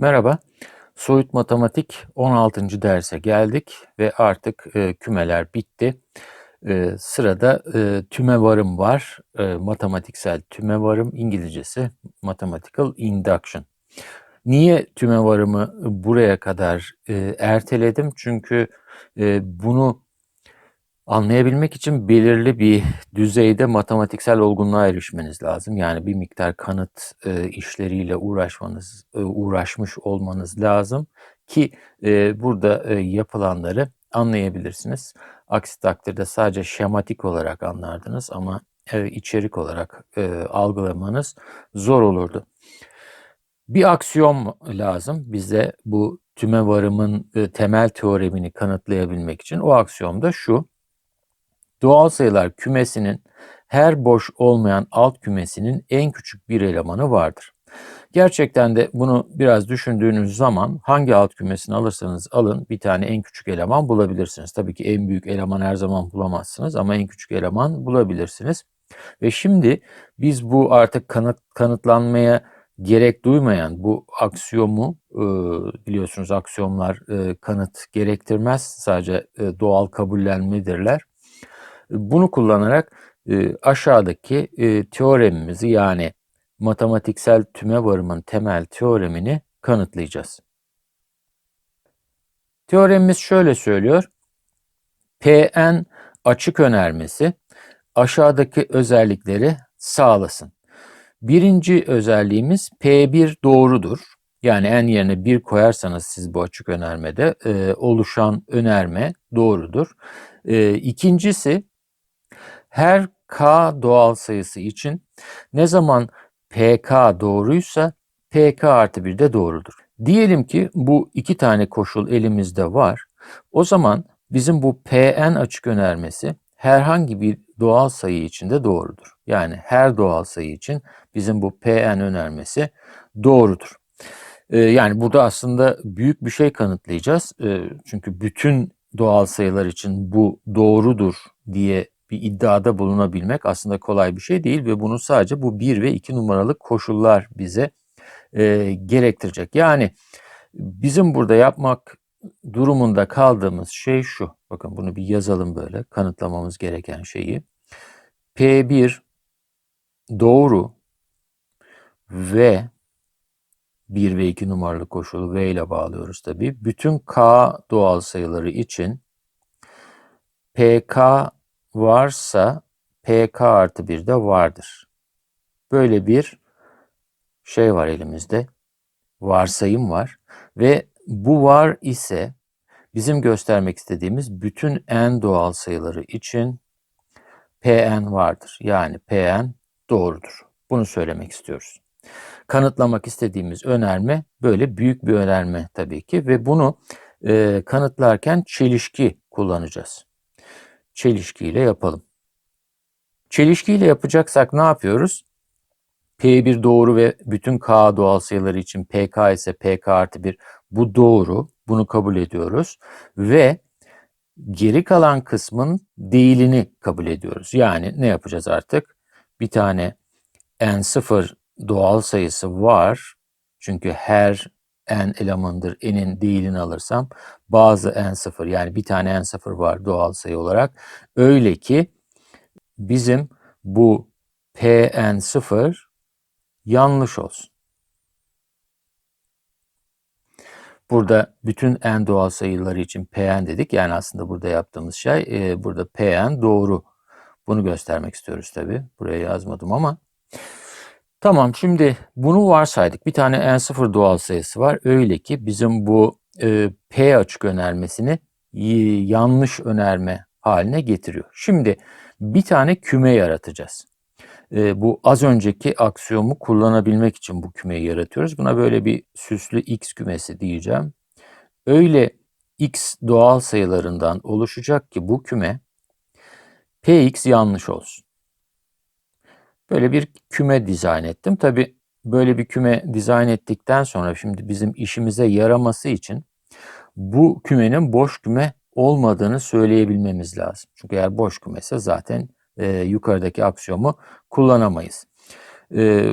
Merhaba. Soyut Matematik 16. derse geldik ve artık e, kümeler bitti. E, sırada e, tümevarım var. E, matematiksel tümevarım İngilizcesi Mathematical Induction. Niye tümevarımı buraya kadar e, erteledim? Çünkü e, bunu Anlayabilmek için belirli bir düzeyde matematiksel olgunluğa erişmeniz lazım. Yani bir miktar kanıt e, işleriyle uğraşmanız, e, uğraşmış olmanız lazım ki e, burada e, yapılanları anlayabilirsiniz. Aksi takdirde sadece şematik olarak anlardınız ama e, içerik olarak e, algılamanız zor olurdu. Bir aksiyom lazım bize bu tüme varımın e, temel teoremini kanıtlayabilmek için. O aksiyom da şu. Doğal sayılar kümesinin her boş olmayan alt kümesinin en küçük bir elemanı vardır. Gerçekten de bunu biraz düşündüğünüz zaman hangi alt kümesini alırsanız alın bir tane en küçük eleman bulabilirsiniz. Tabii ki en büyük eleman her zaman bulamazsınız ama en küçük eleman bulabilirsiniz. Ve şimdi biz bu artık kanıt, kanıtlanmaya gerek duymayan bu aksiyomu e, biliyorsunuz aksiyomlar e, kanıt gerektirmez sadece e, doğal kabullenmedirler. Bunu kullanarak e, aşağıdaki e, teoremimizi yani matematiksel tüme varımın temel teoremini kanıtlayacağız. Teoremimiz şöyle söylüyor. Pn açık önermesi aşağıdaki özellikleri sağlasın. Birinci özelliğimiz P1 doğrudur. Yani en yerine 1 koyarsanız siz bu açık önermede e, oluşan önerme doğrudur. E, ikincisi her k doğal sayısı için ne zaman pk doğruysa pk artı 1 de doğrudur. Diyelim ki bu iki tane koşul elimizde var. O zaman bizim bu pn açık önermesi herhangi bir doğal sayı için de doğrudur. Yani her doğal sayı için bizim bu pn önermesi doğrudur. Ee, yani burada aslında büyük bir şey kanıtlayacağız. Ee, çünkü bütün doğal sayılar için bu doğrudur diye bir iddiada bulunabilmek aslında kolay bir şey değil ve bunu sadece bu 1 ve 2 numaralı koşullar bize e, gerektirecek. Yani bizim burada yapmak durumunda kaldığımız şey şu. Bakın bunu bir yazalım böyle kanıtlamamız gereken şeyi. P1 doğru ve 1 ve 2 numaralı koşulu V ile bağlıyoruz tabi. Bütün K doğal sayıları için PK varsa PK artı 1 de vardır. Böyle bir şey var elimizde. Varsayım var. Ve bu var ise bizim göstermek istediğimiz bütün n doğal sayıları için Pn vardır. Yani Pn doğrudur. Bunu söylemek istiyoruz. Kanıtlamak istediğimiz önerme böyle büyük bir önerme tabii ki ve bunu e, kanıtlarken çelişki kullanacağız çelişkiyle yapalım. Çelişkiyle yapacaksak ne yapıyoruz? P1 doğru ve bütün K doğal sayıları için PK ise PK artı 1 bu doğru. Bunu kabul ediyoruz. Ve geri kalan kısmın değilini kabul ediyoruz. Yani ne yapacağız artık? Bir tane n0 doğal sayısı var. Çünkü her n elemandır. n'in değilini alırsam bazı n0 yani bir tane n0 var doğal sayı olarak. Öyle ki bizim bu pn0 yanlış olsun. Burada bütün n doğal sayıları için pn dedik. Yani aslında burada yaptığımız şey e, burada pn doğru. Bunu göstermek istiyoruz tabi. Buraya yazmadım ama Tamam şimdi bunu varsaydık. Bir tane n0 doğal sayısı var. Öyle ki bizim bu e, p açık önermesini yanlış önerme haline getiriyor. Şimdi bir tane küme yaratacağız. E, bu az önceki aksiyomu kullanabilmek için bu kümeyi yaratıyoruz. Buna böyle bir süslü x kümesi diyeceğim. Öyle x doğal sayılarından oluşacak ki bu küme px yanlış olsun. Böyle bir küme dizayn ettim. Tabi böyle bir küme dizayn ettikten sonra şimdi bizim işimize yaraması için bu kümenin boş küme olmadığını söyleyebilmemiz lazım. Çünkü eğer boş kümese zaten e, yukarıdaki aksiyomu kullanamayız. E,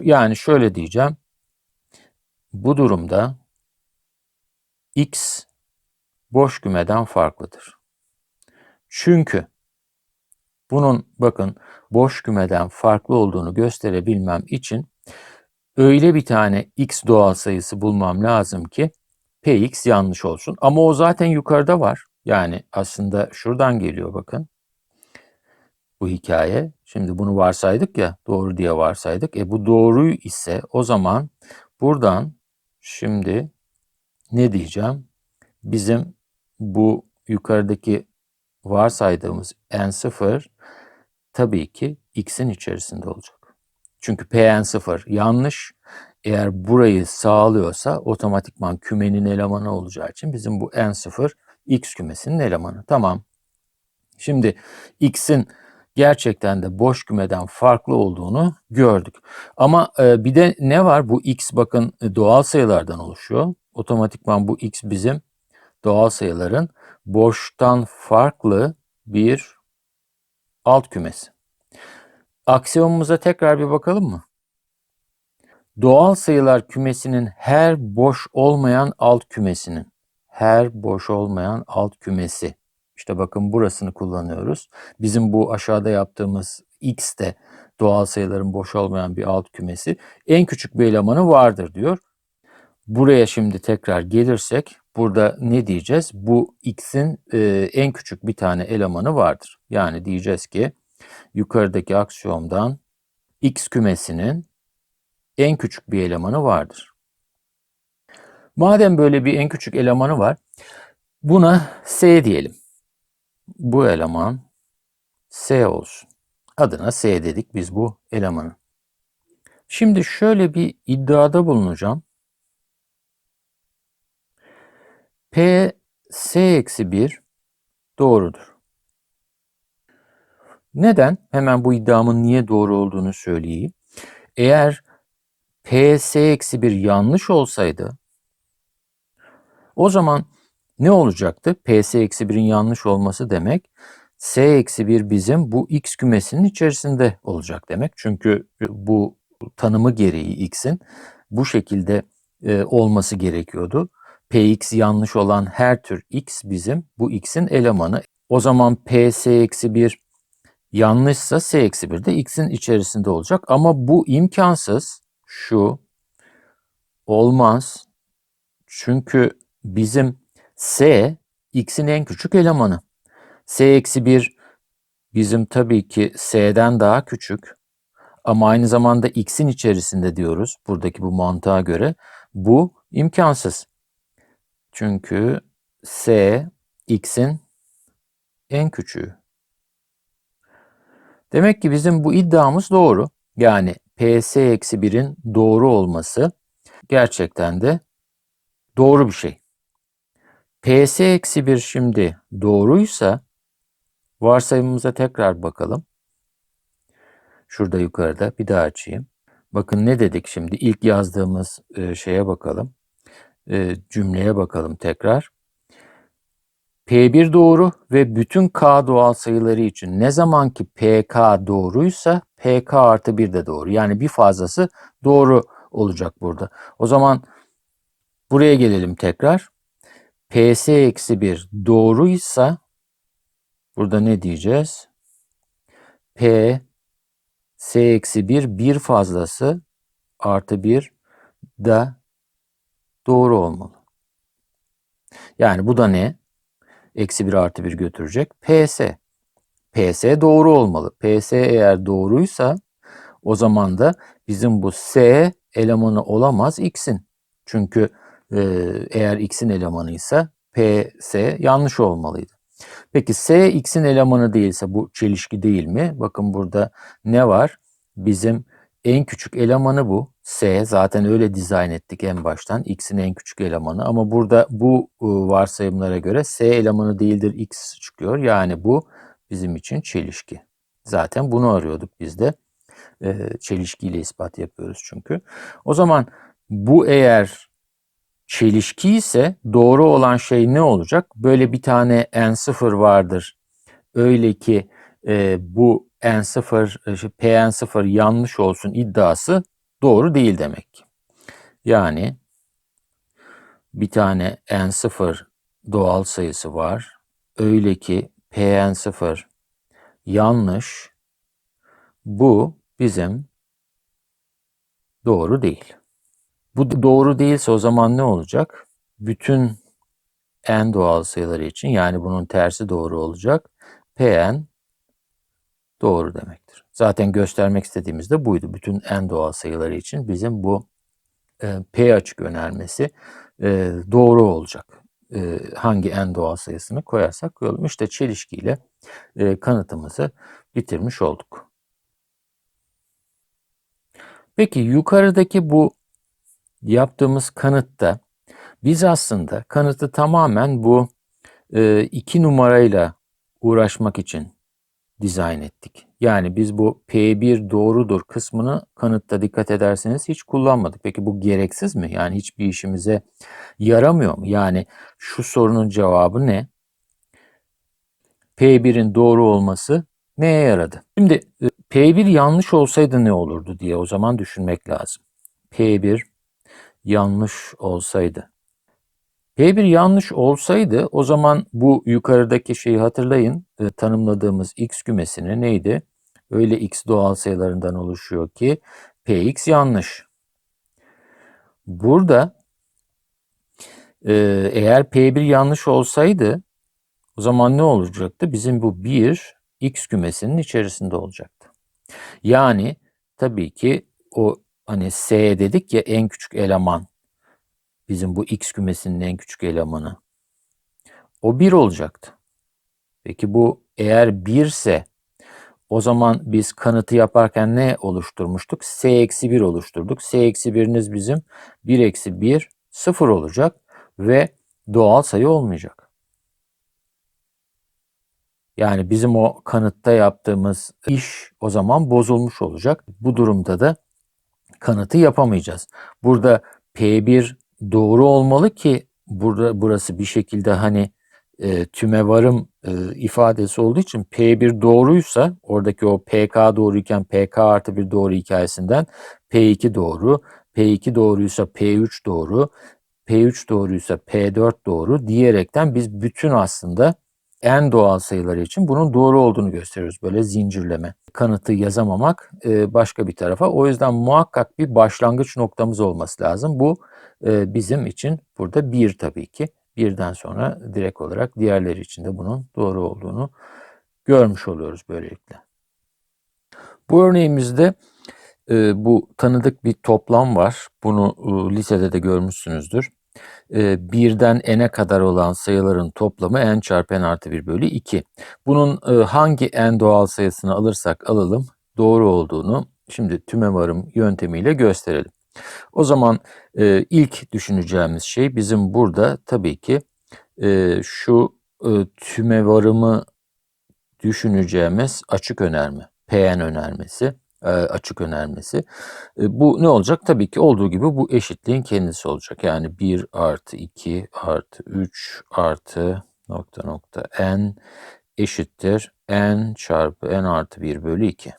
yani şöyle diyeceğim. bu durumda x boş kümeden farklıdır. Çünkü bunun bakın boş kümeden farklı olduğunu gösterebilmem için öyle bir tane x doğal sayısı bulmam lazım ki px yanlış olsun. Ama o zaten yukarıda var. Yani aslında şuradan geliyor bakın bu hikaye. Şimdi bunu varsaydık ya doğru diye varsaydık. E bu doğru ise o zaman buradan şimdi ne diyeceğim? Bizim bu yukarıdaki varsaydığımız n0 tabii ki x'in içerisinde olacak. Çünkü pn0 yanlış. Eğer burayı sağlıyorsa otomatikman kümenin elemanı olacağı için bizim bu n0 x kümesinin elemanı. Tamam. Şimdi x'in gerçekten de boş kümeden farklı olduğunu gördük. Ama e, bir de ne var? Bu x bakın e, doğal sayılardan oluşuyor. Otomatikman bu x bizim doğal sayıların boştan farklı bir alt kümesi. Aksiyonumuza tekrar bir bakalım mı? Doğal sayılar kümesinin her boş olmayan alt kümesinin her boş olmayan alt kümesi. İşte bakın burasını kullanıyoruz. Bizim bu aşağıda yaptığımız x de doğal sayıların boş olmayan bir alt kümesi. En küçük bir elemanı vardır diyor. Buraya şimdi tekrar gelirsek burada ne diyeceğiz? Bu x'in e, en küçük bir tane elemanı vardır. Yani diyeceğiz ki yukarıdaki aksiyomdan x kümesinin en küçük bir elemanı vardır. Madem böyle bir en küçük elemanı var, buna S diyelim. Bu eleman S olsun. Adına S dedik biz bu elemanı. Şimdi şöyle bir iddiada bulunacağım. P S-1 doğrudur. Neden? Hemen bu iddiamın niye doğru olduğunu söyleyeyim. Eğer PS-1 yanlış olsaydı o zaman ne olacaktı? PS-1'in yanlış olması demek S-1 bizim bu X kümesinin içerisinde olacak demek. Çünkü bu tanımı gereği X'in bu şekilde e, olması gerekiyordu. Px yanlış olan her tür X bizim bu X'in elemanı. O zaman PS-1 yanlışsa S-1 de X'in içerisinde olacak. Ama bu imkansız. Şu olmaz. Çünkü bizim S x'in en küçük elemanı. S eksi 1 bizim tabii ki S'den daha küçük. Ama aynı zamanda x'in içerisinde diyoruz buradaki bu mantığa göre. Bu imkansız. Çünkü S x'in en küçüğü. Demek ki bizim bu iddiamız doğru. Yani PS-1'in doğru olması gerçekten de doğru bir şey. PS-1 şimdi doğruysa varsayımımıza tekrar bakalım. Şurada yukarıda bir daha açayım. Bakın ne dedik şimdi? İlk yazdığımız e, şeye bakalım. E, cümleye bakalım tekrar. P1 doğru ve bütün K doğal sayıları için ne zaman ki PK doğruysa PK artı 1 de doğru. Yani bir fazlası doğru olacak burada. O zaman buraya gelelim tekrar. PS eksi 1 doğruysa burada ne diyeceğiz? P S eksi 1 bir fazlası artı 1 da doğru olmalı. Yani bu da ne? Eksi 1 artı 1 götürecek. PS. PS doğru olmalı. PS eğer doğruysa o zaman da bizim bu S elemanı olamaz X'in. Çünkü e, eğer X'in elemanıysa PS yanlış olmalıydı. Peki S X'in elemanı değilse bu çelişki değil mi? Bakın burada ne var? Bizim en küçük elemanı bu. S zaten öyle dizayn ettik en baştan. X'in en küçük elemanı ama burada bu e, varsayımlara göre S elemanı değildir X çıkıyor. Yani bu bizim için çelişki. Zaten bunu arıyorduk biz de. Çelişkiyle ispat yapıyoruz çünkü. O zaman bu eğer çelişki ise doğru olan şey ne olacak? Böyle bir tane n0 vardır. Öyle ki e, bu n0, e, pn0 yanlış olsun iddiası doğru değil demek. Yani bir tane n0 doğal sayısı var. Öyle ki pn0 yanlış. Bu bizim doğru değil. Bu doğru değilse o zaman ne olacak? Bütün n doğal sayıları için yani bunun tersi doğru olacak. Pn doğru demektir. Zaten göstermek istediğimiz de buydu. Bütün n doğal sayıları için bizim bu e, P açık önermesi e, doğru olacak. E, hangi n doğal sayısını koyarsak koyalım. İşte çelişkiyle e, kanıtımızı bitirmiş olduk. Peki yukarıdaki bu yaptığımız kanıtta biz aslında kanıtı tamamen bu e, iki numarayla uğraşmak için dizayn ettik. Yani biz bu P1 doğrudur kısmını kanıtta dikkat ederseniz hiç kullanmadık. Peki bu gereksiz mi? Yani hiçbir işimize yaramıyor mu? Yani şu sorunun cevabı ne? P1'in doğru olması neye yaradı? Şimdi e, P1 yanlış olsaydı ne olurdu diye o zaman düşünmek lazım. P1 yanlış olsaydı. P1 yanlış olsaydı o zaman bu yukarıdaki şeyi hatırlayın. E, tanımladığımız x kümesini neydi? Öyle x doğal sayılarından oluşuyor ki Px yanlış. Burada e, eğer P1 yanlış olsaydı o zaman ne olacaktı? Bizim bu 1 x kümesinin içerisinde olacaktı. Yani tabii ki o hani S dedik ya en küçük eleman bizim bu x kümesinin en küçük elemanı. O 1 olacaktı. Peki bu eğer 1 ise o zaman biz kanıtı yaparken ne oluşturmuştuk? S eksi 1 oluşturduk. S eksi 1'iniz bizim 1 eksi 1 0 olacak ve doğal sayı olmayacak. Yani bizim o kanıtta yaptığımız iş o zaman bozulmuş olacak. Bu durumda da kanıtı yapamayacağız. Burada P1 doğru olmalı ki burada burası bir şekilde hani e, tüme varım e, ifadesi olduğu için P1 doğruysa oradaki o PK doğruyken PK artı bir doğru hikayesinden P2 doğru, P2 doğruysa P3 doğru, P3 doğruysa P4 doğru diyerekten biz bütün aslında en doğal sayıları için bunun doğru olduğunu gösteriyoruz. Böyle zincirleme. Kanıtı yazamamak e, başka bir tarafa. O yüzden muhakkak bir başlangıç noktamız olması lazım. Bu e, bizim için burada bir tabii ki. Birden sonra direkt olarak diğerleri için de bunun doğru olduğunu görmüş oluyoruz böylelikle. Bu örneğimizde e, bu tanıdık bir toplam var. Bunu lisede de görmüşsünüzdür e, birden n'e kadar olan sayıların toplamı n çarpı n artı 1 bölü 2. Bunun e, hangi n doğal sayısını alırsak alalım doğru olduğunu şimdi tümevarım yöntemiyle gösterelim. O zaman e, ilk düşüneceğimiz şey bizim burada tabii ki e, şu e, tümevarımı düşüneceğimiz açık önerme, Pn önermesi. E, açık önermesi. E, bu ne olacak? Tabii ki olduğu gibi bu eşitliğin kendisi olacak. Yani 1 artı 2 artı 3 artı nokta nokta n eşittir n çarpı n artı 1 bölü 2.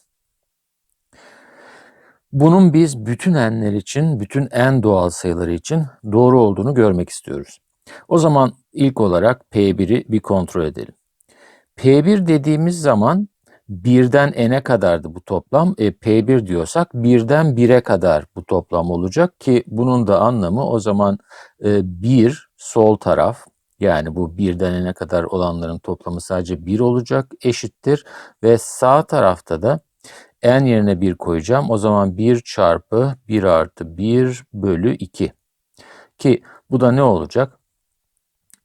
Bunun biz bütün n'ler için, bütün n doğal sayıları için doğru olduğunu görmek istiyoruz. O zaman ilk olarak P1'i bir kontrol edelim. P1 dediğimiz zaman birden n'e kadardı bu toplam. E, P1 diyorsak birden 1'e kadar bu toplam olacak ki bunun da anlamı o zaman e, 1 sol taraf yani bu birden n'e kadar olanların toplamı sadece 1 olacak eşittir ve sağ tarafta da n yerine 1 koyacağım. O zaman 1 çarpı 1 artı 1 bölü 2 ki bu da ne olacak?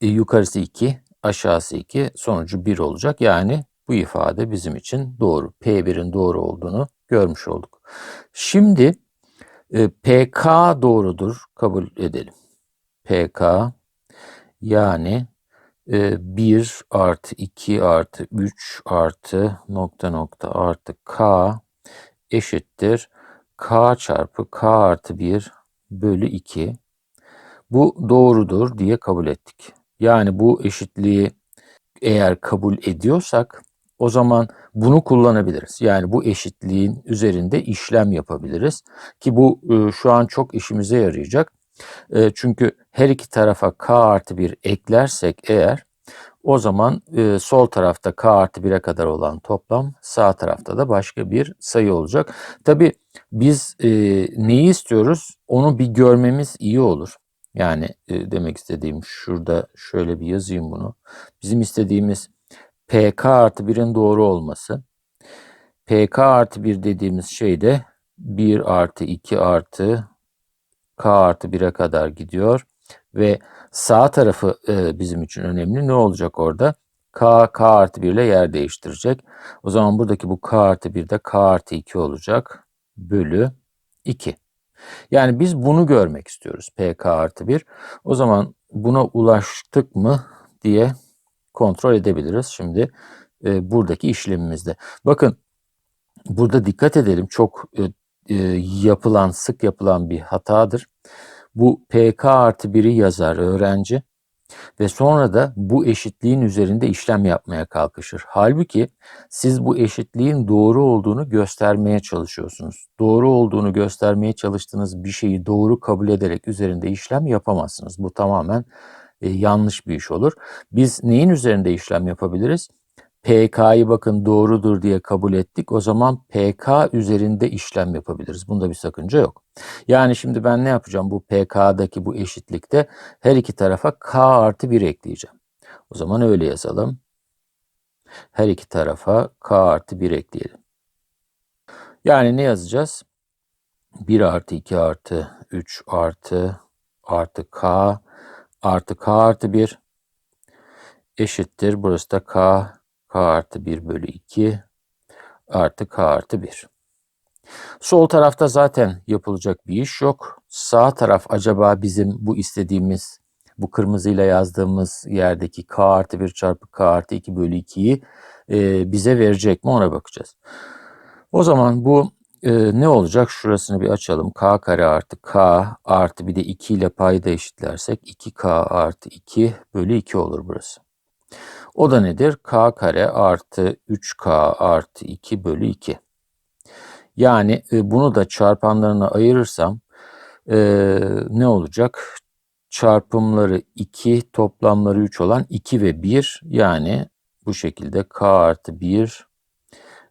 E, yukarısı 2 aşağısı 2 sonucu 1 olacak yani bu ifade bizim için doğru. P1'in doğru olduğunu görmüş olduk. Şimdi e, PK doğrudur kabul edelim. PK yani e, 1 artı 2 artı 3 artı nokta nokta artı K eşittir. K çarpı K artı 1 bölü 2. Bu doğrudur diye kabul ettik. Yani bu eşitliği eğer kabul ediyorsak o zaman bunu kullanabiliriz. Yani bu eşitliğin üzerinde işlem yapabiliriz ki bu e, şu an çok işimize yarayacak. E, çünkü her iki tarafa k artı 1 eklersek eğer o zaman e, sol tarafta k artı 1'e kadar olan toplam sağ tarafta da başka bir sayı olacak. Tabi biz e, neyi istiyoruz onu bir görmemiz iyi olur. Yani e, demek istediğim şurada şöyle bir yazayım bunu. Bizim istediğimiz pk artı 1'in doğru olması. pk artı 1 dediğimiz şey de 1 artı 2 artı k artı 1'e kadar gidiyor. Ve sağ tarafı e, bizim için önemli. Ne olacak orada? K, K artı 1 ile yer değiştirecek. O zaman buradaki bu K artı 1 de K artı 2 olacak. Bölü 2. Yani biz bunu görmek istiyoruz. PK artı 1. O zaman buna ulaştık mı diye kontrol edebiliriz. Şimdi e, buradaki işlemimizde. Bakın burada dikkat edelim. Çok e, e, yapılan, sık yapılan bir hatadır. Bu PK artı 1'i yazar öğrenci ve sonra da bu eşitliğin üzerinde işlem yapmaya kalkışır. Halbuki siz bu eşitliğin doğru olduğunu göstermeye çalışıyorsunuz. Doğru olduğunu göstermeye çalıştığınız bir şeyi doğru kabul ederek üzerinde işlem yapamazsınız. Bu tamamen e, yanlış bir iş olur. Biz neyin üzerinde işlem yapabiliriz? PK'yı bakın doğrudur diye kabul ettik. O zaman PK üzerinde işlem yapabiliriz. Bunda bir sakınca yok. Yani şimdi ben ne yapacağım? Bu PK'daki bu eşitlikte her iki tarafa K artı 1 ekleyeceğim. O zaman öyle yazalım. Her iki tarafa K artı 1 ekleyelim. Yani ne yazacağız? 1 artı 2 artı 3 artı artı K artı K artı 1 eşittir. Burası da K k artı 1 bölü 2 artı k artı 1. Sol tarafta zaten yapılacak bir iş yok. Sağ taraf acaba bizim bu istediğimiz bu kırmızıyla yazdığımız yerdeki k artı 1 çarpı k artı 2 bölü 2'yi e, bize verecek mi ona bakacağız. O zaman bu e, ne olacak? Şurasını bir açalım. k kare artı k artı bir de 2 ile payda eşitlersek 2k artı 2 bölü 2 olur burası. O da nedir? k kare artı 3k artı 2 bölü 2. Yani e, bunu da çarpanlarına ayırırsam e, ne olacak? Çarpımları 2, toplamları 3 olan 2 ve 1 yani bu şekilde k artı 1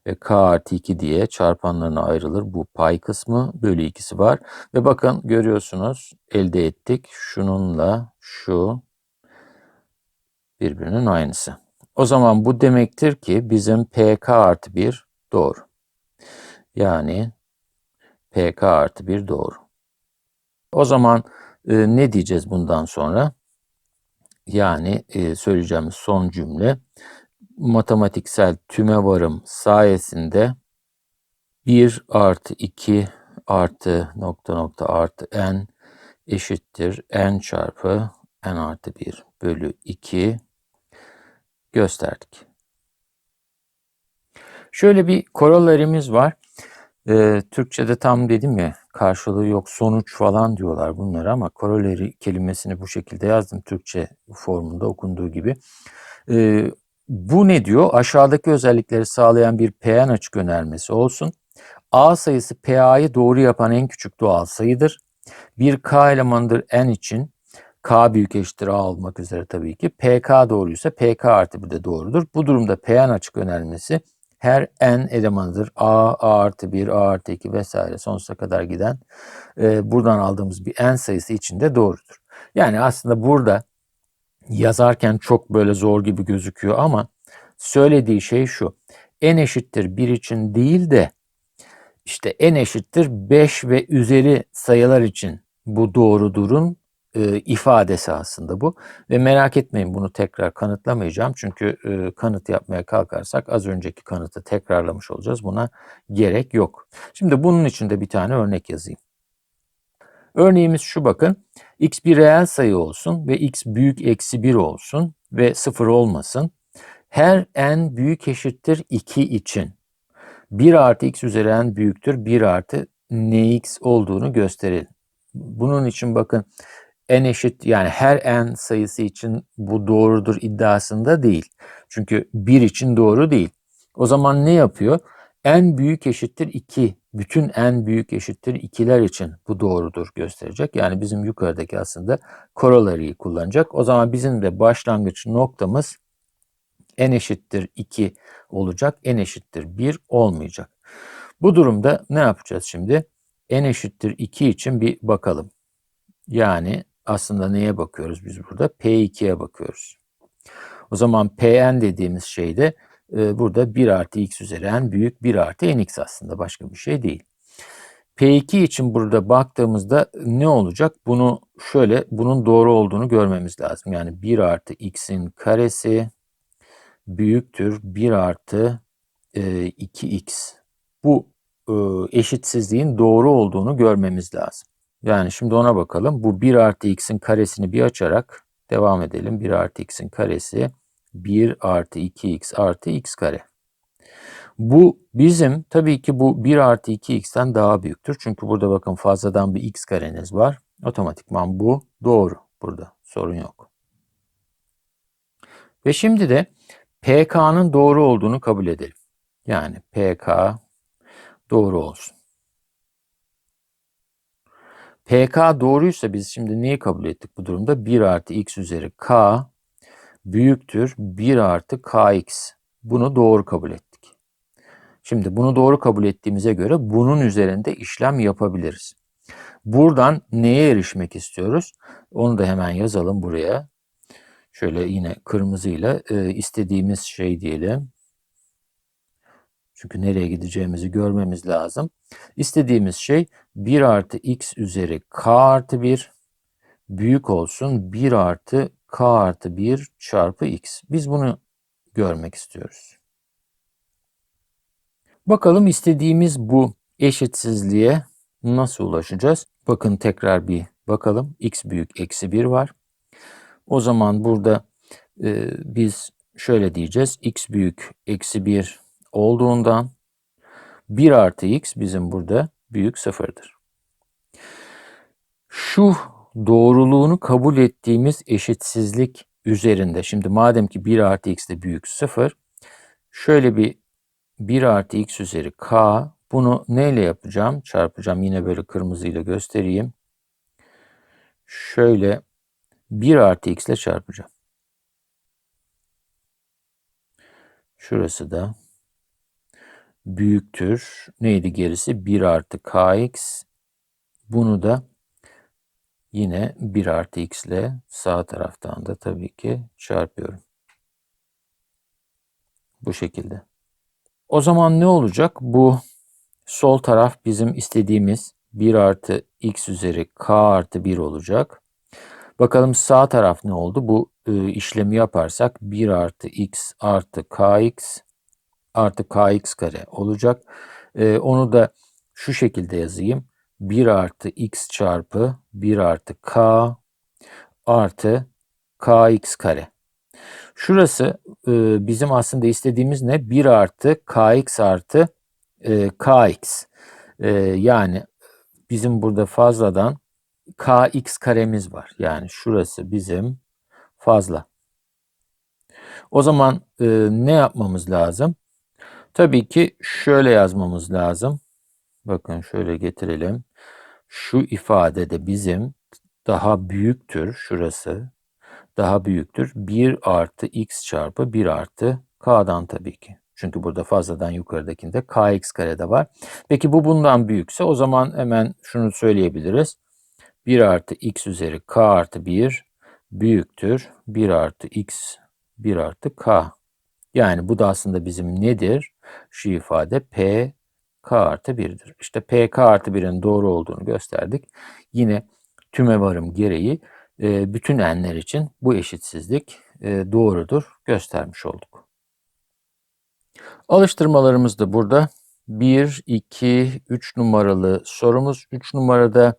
ve k artı 2 diye çarpanlarına ayrılır. Bu pay kısmı bölü ikisi var. Ve bakın görüyorsunuz elde ettik. Şununla şu birbirinin aynısı. O zaman bu demektir ki bizim PK artı 1 doğru. Yani PK artı 1 doğru. O zaman e, ne diyeceğiz bundan sonra? Yani e, söyleyeceğimiz son cümle matematiksel tüme varım sayesinde 1 artı 2 artı nokta nokta artı n eşittir n çarpı n artı 1 bölü 2 gösterdik. Şöyle bir korollerimiz var. Ee, Türkçe'de tam dedim ya karşılığı yok sonuç falan diyorlar bunları ama korolleri kelimesini bu şekilde yazdım Türkçe formunda okunduğu gibi. Ee, bu ne diyor? Aşağıdaki özellikleri sağlayan bir Pn açık önermesi olsun. A sayısı PA'yı doğru yapan en küçük doğal sayıdır. Bir K elemanıdır n için K büyük eşittir A olmak üzere tabii ki. PK doğruysa PK artı 1 de doğrudur. Bu durumda Pn açık önermesi her n elemanıdır. A, A artı 1, A artı 2 vesaire sonsuza kadar giden e, buradan aldığımız bir n sayısı içinde doğrudur. Yani aslında burada yazarken çok böyle zor gibi gözüküyor ama söylediği şey şu. n eşittir 1 için değil de işte n eşittir 5 ve üzeri sayılar için bu doğrudurun e, ifadesi aslında bu. Ve merak etmeyin bunu tekrar kanıtlamayacağım. Çünkü e, kanıt yapmaya kalkarsak az önceki kanıtı tekrarlamış olacağız. Buna gerek yok. Şimdi bunun için de bir tane örnek yazayım. Örneğimiz şu bakın. x bir reel sayı olsun ve x büyük eksi 1 olsun ve 0 olmasın. Her n büyük eşittir 2 için 1 artı x üzeri n büyüktür 1 artı nx olduğunu gösterelim. Bunun için bakın n eşit yani her n sayısı için bu doğrudur iddiasında değil. Çünkü 1 için doğru değil. O zaman ne yapıyor? En büyük eşittir 2. Bütün en büyük eşittir 2'ler için bu doğrudur gösterecek. Yani bizim yukarıdaki aslında corollary'yi kullanacak. O zaman bizim de başlangıç noktamız n eşittir 2 olacak. n eşittir 1 olmayacak. Bu durumda ne yapacağız şimdi? n eşittir 2 için bir bakalım. Yani aslında neye bakıyoruz biz burada? P2'ye bakıyoruz. O zaman Pn dediğimiz şey de e, burada 1 artı x üzeri n büyük 1 artı nx aslında başka bir şey değil. P2 için burada baktığımızda ne olacak? Bunu şöyle bunun doğru olduğunu görmemiz lazım. Yani 1 artı x'in karesi büyüktür 1 artı e, 2x. Bu e, eşitsizliğin doğru olduğunu görmemiz lazım. Yani şimdi ona bakalım. Bu 1 artı x'in karesini bir açarak devam edelim. 1 artı x'in karesi 1 artı 2x artı x kare. Bu bizim tabii ki bu 1 artı 2x'ten daha büyüktür. Çünkü burada bakın fazladan bir x kareniz var. Otomatikman bu doğru burada. Sorun yok. Ve şimdi de PK'nın doğru olduğunu kabul edelim. Yani PK doğru olsun. PK doğruysa biz şimdi neyi kabul ettik bu durumda? 1 artı x üzeri k büyüktür 1 artı kx. Bunu doğru kabul ettik. Şimdi bunu doğru kabul ettiğimize göre bunun üzerinde işlem yapabiliriz. Buradan neye erişmek istiyoruz? Onu da hemen yazalım buraya. Şöyle yine kırmızıyla e, istediğimiz şey diyelim. Çünkü nereye gideceğimizi görmemiz lazım. İstediğimiz şey 1 artı x üzeri k artı 1 büyük olsun 1 artı k artı 1 çarpı x. Biz bunu görmek istiyoruz. Bakalım istediğimiz bu eşitsizliğe nasıl ulaşacağız? Bakın tekrar bir bakalım. x büyük eksi 1 var. O zaman burada e, biz şöyle diyeceğiz. x büyük eksi 1 olduğundan 1 artı x bizim burada büyük sıfırdır. Şu doğruluğunu kabul ettiğimiz eşitsizlik üzerinde. Şimdi madem ki 1 artı x de büyük 0. Şöyle bir 1 artı x üzeri k. Bunu neyle yapacağım? Çarpacağım. Yine böyle kırmızıyla göstereyim. Şöyle 1 artı x ile çarpacağım. Şurası da büyüktür. Neydi gerisi? 1 artı kx. Bunu da Yine 1 artı x ile sağ taraftan da tabii ki çarpıyorum. Bu şekilde. O zaman ne olacak? Bu sol taraf bizim istediğimiz 1 artı x üzeri k artı 1 olacak. Bakalım sağ taraf ne oldu? Bu e, işlemi yaparsak 1 artı x artı kx artı kx kare olacak. E, onu da şu şekilde yazayım. 1 artı x çarpı 1 artı k artı kx kare. Şurası e, bizim aslında istediğimiz ne? 1 artı kx artı e, kx. E, yani bizim burada fazladan kx karemiz var. Yani şurası bizim fazla. O zaman e, ne yapmamız lazım? Tabii ki şöyle yazmamız lazım. Bakın şöyle getirelim. Şu ifade de bizim daha büyüktür şurası. Daha büyüktür. 1 artı x çarpı 1 artı k'dan tabii ki. Çünkü burada fazladan yukarıdakinde kx karede var. Peki bu bundan büyükse o zaman hemen şunu söyleyebiliriz. 1 artı x üzeri k artı 1 büyüktür. 1 artı x 1 artı k. Yani bu da aslında bizim nedir? Şu ifade p k artı 1'dir. İşte p k artı 1'in doğru olduğunu gösterdik. Yine tüme varım gereği e, bütün n'ler için bu eşitsizlik e, doğrudur göstermiş olduk. Alıştırmalarımız da burada. 1, 2, 3 numaralı sorumuz. 3 numarada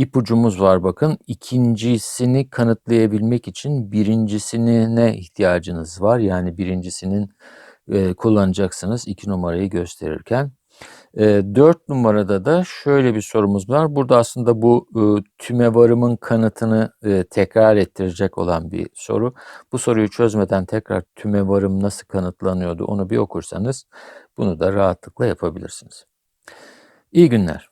ipucumuz var bakın. İkincisini kanıtlayabilmek için birincisine ne ihtiyacınız var? Yani birincisinin e, kullanacaksınız iki numarayı gösterirken. E, 4 numarada da şöyle bir sorumuz var. Burada aslında bu e, tümevarımın kanıtını e, tekrar ettirecek olan bir soru. Bu soruyu çözmeden tekrar tümevarım nasıl kanıtlanıyordu onu bir okursanız bunu da rahatlıkla yapabilirsiniz. İyi günler.